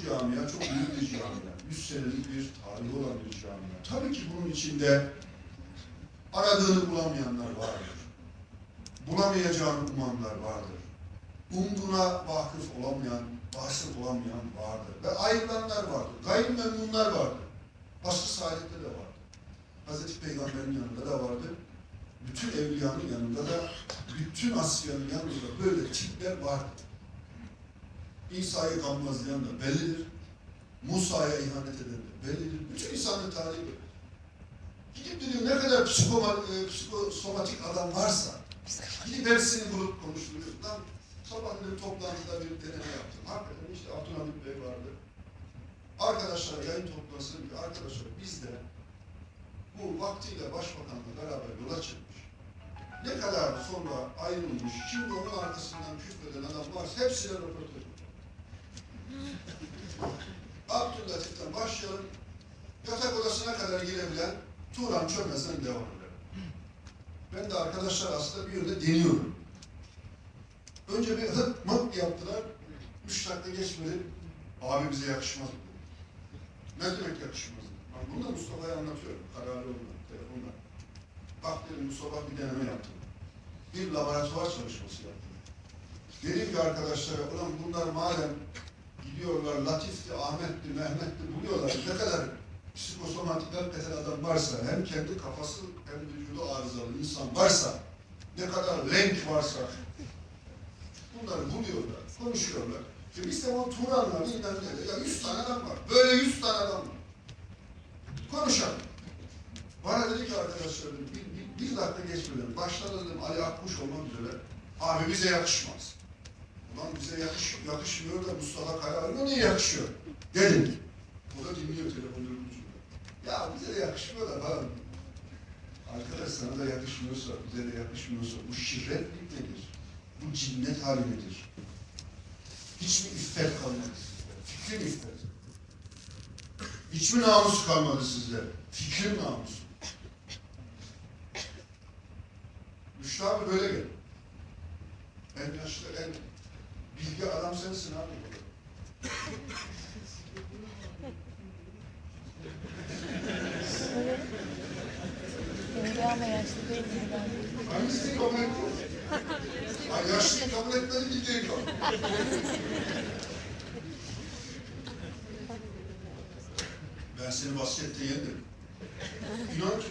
bu camia çok büyük bir camia. 100 senelik bir tarihi olan bir camia. Tabii ki bunun içinde aradığını bulamayanlar vardır. Bulamayacağını umanlar vardır. Umduğuna vakıf olamayan, vasıf olamayan vardır. Ve ayrılanlar vardır. Gayrimemnunlar vardır. Asr-ı Saadet'te de vardır. Hazreti Peygamber'in yanında da vardır. Bütün evliyanın yanında da, bütün asfiyanın yanında da böyle tipler vardır. İsa'yı gammazlayan da bellidir. Musa'ya ihanet eden de bellidir. Bütün insanın tarihi. Gidip dedim ne kadar psikoma, e, psikosomatik adam varsa gidip hepsini bulup konuşturuyoruz. Lan sabah dedim toplantıda bir deneme yaptım. Hakikaten işte Abdülhamit Bey vardı. Arkadaşlar yayın toplantısını bir arkadaşlar biz de bu vaktiyle başbakanla beraber yola çıkmış. Ne kadar sonra ayrılmış, şimdi onun arkasından küfreden adam varsa hepsine röportaj Odasına kadar girebilen Turan Çömez'den devam edelim. Ben de arkadaşlar aslında bir yönde deniyorum. Önce bir hık mık yaptılar. Üç dakika geçmedi. Abi bize yakışmaz dedi. Ne demek yakışmaz? Ben bunu da Mustafa'ya anlatıyorum. Kararlı olma, telefonla. Bak dedim Mustafa bir deneme yaptım. Bir laboratuvar çalışması yaptım. Dedim ki arkadaşlara, ulan bunlar madem gidiyorlar Latif'ti, Ahmet'ti, Mehmet'ti buluyorlar. Ne kadar psikosomatik hakikaten adam varsa, hem kendi kafası hem vücudu arızalı insan varsa, ne kadar renk varsa bunları buluyorlar, konuşuyorlar. İşte biz de o Turan'la bilmem ne ya 100 tane adam var. Böyle 100 tane adam var. Konuşalım. Bana dedi ki arkadaşlar, bir, bir, bir dakika geçmeden, başta dedim Ali Akkuş olmak üzere, abi bize yakışmaz. Ulan bize yakış, yakışmıyor da Mustafa Kararı'na niye yakışıyor? Dedim. O da dinliyor telefonun ucunda. Ya bize de yakışmıyor da falan. Arkadaş sana da yakışmıyorsa, bize de yakışmıyorsa bu şirretlik nedir? Bu cinnet hali nedir? Hiç mi iffet kalmadı sizde? Fikrin iffet. Hiç mi namus kalmadı sizde? Fikrin namusu. Müştah abi böyle gel. En yaşlı, en bilgi adam sensin abi yaşlı değil mi ben? Hangisini kabul ettin? Ay yaşlıyı kabul etmedi, bilgiyi kabul. Ben seni baskette yendim. İnan ki